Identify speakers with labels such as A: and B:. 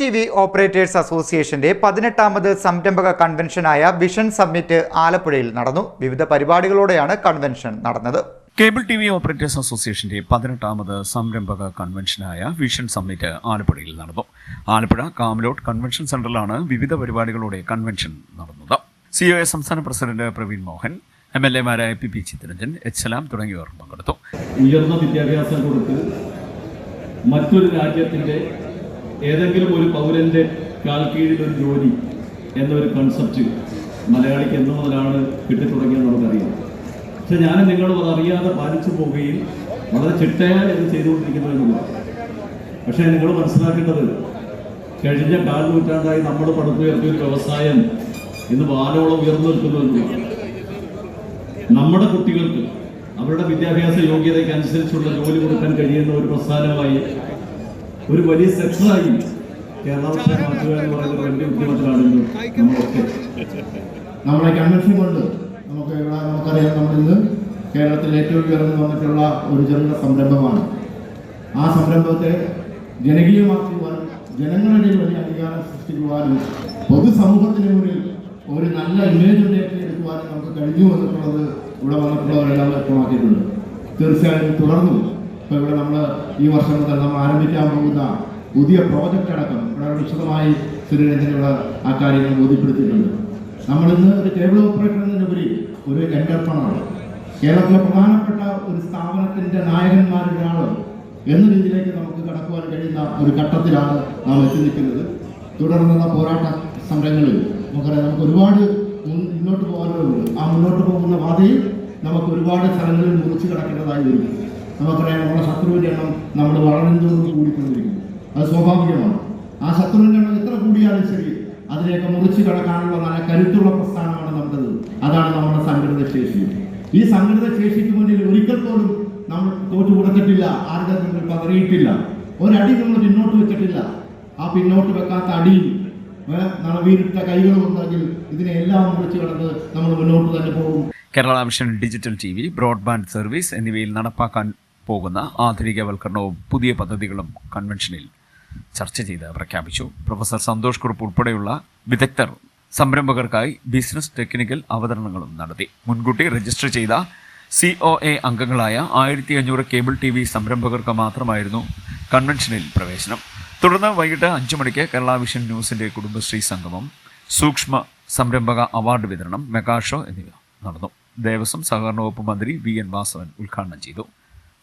A: T V operators അസോസിയേഷന്റെ പതിനെട്ടാമത് സംരംഭക കൺവെൻഷനായ വിഷൻ സമ്മിറ്റ് ആലപ്പുഴയിൽ നടന്നു. വിവിധ പരിപാടികളോടെയാണ് കൺവെൻഷൻ നടന്നത്.
B: കേബിൾ ടി വി ഓപ്പറേറ്റേഴ്സ് അസോസിയേഷന്റെ പതിനെട്ടാമത് സംരംഭക കൺവെൻഷനായ വിഷൻ സമ്മിറ്റ് ആലപ്പുഴയിൽ നടന്നു. ആലപ്പുഴ കാമലോട്ട് കൺവെൻഷൻ സെന്ററിലാണ് വിവിധ പരിപാടികളോടെ കൺവെൻഷൻ നടന്നത്. സി ഒ എ സംസ്ഥാന president Praveen Mohan M L എമാരായ P P Chitharanjan H Salam തുടങ്ങിയവർ പങ്കെടുത്തു.
C: ഉയർന്ന വിദ്യാഭ്യാസം കൊടുത്ത് മറ്റൊരു രാജ്യത്തിന്റെ ഏതെങ്കിലും ഒരു പൗരന്റെ കാൽ കീഴിൽ ഒരു ജോലി എന്നൊരു കൺസെപ്റ്റ് മലയാളിക്ക് എന്ന് മുതലാണ് കിട്ടിത്തുടങ്ങിയെന്ന് നമുക്കറിയാം. പക്ഷെ ഞാൻ നിങ്ങളോട് അതറിയാതെ പാലിച്ചു പോവുകയും വളരെ ചിട്ടയായി ഇത് ചെയ്തുകൊണ്ടിരിക്കുന്നു എന്നുള്ളതാണ്. പക്ഷേ നിങ്ങൾ മനസ്സിലാക്കേണ്ടത് കഴിഞ്ഞ കാൽ നൂറ്റാണ്ടായി നമ്മൾ പടുത്തുയർത്തിയ ഒരു വ്യവസായം ഇന്ന് വാനോളം ഉയർന്നു നിൽക്കുന്നു എന്നുള്ളതാണ്. നമ്മുടെ കുട്ടികൾക്ക് അവരുടെ വിദ്യാഭ്യാസ യോഗ്യതയ്ക്ക് അനുസരിച്ചുള്ള ജോലി കൊടുക്കാൻ കഴിയുന്ന ഒരു പ്രസ്ഥാനമായി ഒരു വലിയ സെക്ഷനായി കേരള വർഷം മാറ്റുക എന്ന് പറയുന്ന വലിയ ഉദ്യമത്തിലാണ് നമ്മളൊക്കെ.
D: നമ്മളെ കൺവെൻഷൻ കൊണ്ട് നമുക്ക് ഇവിടെ നമുക്കറിയാം നമ്മൾ ഇന്ന് കേരളത്തിൽ ഏറ്റവും ഉയർന്നു വന്നിട്ടുള്ള ഒരു ചെറിയ സംരംഭമാണ്. ആ സംരംഭത്തെ ജനകീയമാക്കുവാനും ജനങ്ങളുടെ വലിയ അംഗീകാരം സൃഷ്ടിക്കുവാനും പൊതുസമൂഹത്തിന് മുന്നിൽ ഒരു നല്ല ഇമേജ് ഉണ്ടാക്കിയെടുക്കുവാനും നമുക്ക് കഴിഞ്ഞു വന്നിട്ടുള്ളത് ഇവിടെ വന്നിട്ടുള്ളവരെല്ലാം വ്യക്തമാക്കിയിട്ടുണ്ട്. തീർച്ചയായും തുടർന്നു ഇപ്പോൾ ഇവിടെ നമ്മൾ ഈ വർഷം മുതൽ നമ്മൾ ആരംഭിക്കാൻ പോകുന്ന പുതിയ പ്രോജക്റ്റ് അടക്കം വളരെ വിശദമായി ശ്രീരഞ്ജൻ ഇവിടെ ആ കാര്യങ്ങൾ ബോധ്യപ്പെടുത്തിയിട്ടുണ്ട്. നമ്മളിന്ന് ഒരു കേബിൾ ഓപ്പറേറ്റർ എന്നതിനുപരി ഒരു എന്റർപ്രണർ കേരളത്തിലെ പ്രധാനപ്പെട്ട ഒരു സ്ഥാപനത്തിന്റെ നായകന്മാരിൽ ഒരാൾ എന്ന രീതിയിലേക്ക് നമുക്ക് കടക്കുവാൻ കഴിയുന്ന ഒരു ഘട്ടത്തിലാണ് നാം എത്തി നിൽക്കുന്നത്. തുടർന്നുള്ള പോരാട്ട സമരങ്ങളിൽ നമുക്കറിയാം നമുക്ക് ഒരുപാട് മുന്നോട്ട് പോകാനുള്ളത് ആ മുന്നോട്ട് പോകുന്ന പാതയിൽ നമുക്ക് ഒരുപാട് സ്ഥലങ്ങളിൽ മുറിച്ച് കിടക്കേണ്ടതായി വരും. നമുക്കറിയാം നമ്മുടെ ശത്രുവിന്റെ എണ്ണം നമ്മൾ വളരുന്നതോട് കൂടിക്കൊണ്ടിരിക്കുന്നു. അത് സ്വാഭാവികമാണ്. ആ ശത്രുവിന്റെ എണ്ണം എത്ര കൂടിയാലും ശരി അതിനെയൊക്കെ മുറിച്ച് കടക്കാനുള്ള നല്ല കരുത്തുള്ള പ്രസ്ഥാനമാണ് നമ്മുടേത്. അതാണ് നമ്മുടെ സംഘടിത ശേഷി. ഈ സംഘടിത ശേഷിക്ക് മുന്നിൽ ഒരിക്കൽ പോലും നമ്മൾ തോറ്റു കൊടുത്തിട്ടില്ല ആരുടെ മുന്നിൽ പതറിയിട്ടില്ല ഒരടി നമ്മൾ പിന്നോട്ട് വെച്ചിട്ടില്ല. ആ പിന്നോട്ട് വെക്കാത്ത അടിയിൽ നളവീരിട്ട കൈകളും ഉണ്ടെങ്കിൽ ഇതിനെല്ലാം മുറിച്ച് കടന്ന് നമ്മൾ മുന്നോട്ട് തന്നെ പോകും.
B: Kerala mission digital T V broadband service എന്നിവയിൽ നടപ്പാക്കാൻ പോകുന്ന ആധുനികവൽക്കരണവും പുതിയ പദ്ധതികളും കൺവെൻഷനിൽ ചർച്ച ചെയ്ത് പ്രഖ്യാപിച്ചു. പ്രൊഫസർ സന്തോഷ് കുറുപ്പ് ഉൾപ്പെടെയുള്ള വിദഗ്ധർ സംരംഭകർക്കായി ബിസിനസ് ടെക്നിക്കൽ അവതരണങ്ങളും നടത്തി. മുൻകൂട്ടി രജിസ്റ്റർ ചെയ്ത സി ഒ എ അംഗങ്ങളായ ആയിരത്തി അഞ്ഞൂറ് കേബിൾ ടി വി സംരംഭകർക്ക് മാത്രമായിരുന്നു കൺവെൻഷനിൽ പ്രവേശനം. തുടർന്ന് വൈകിട്ട് അഞ്ചു മണിക്ക് കേരള വിഷൻ ന്യൂസിന്റെ കുടുംബശ്രീ സംഗമം സൂക്ഷ്മ സംരംഭക അവാർഡ് വിതരണം മെഗാഷോ എന്നിവ നടന്നു. ദേവസ്വം സഹകരണ വകുപ്പ് മന്ത്രി വി എൻ വാസവൻ ഉദ്ഘാടനം ചെയ്തു.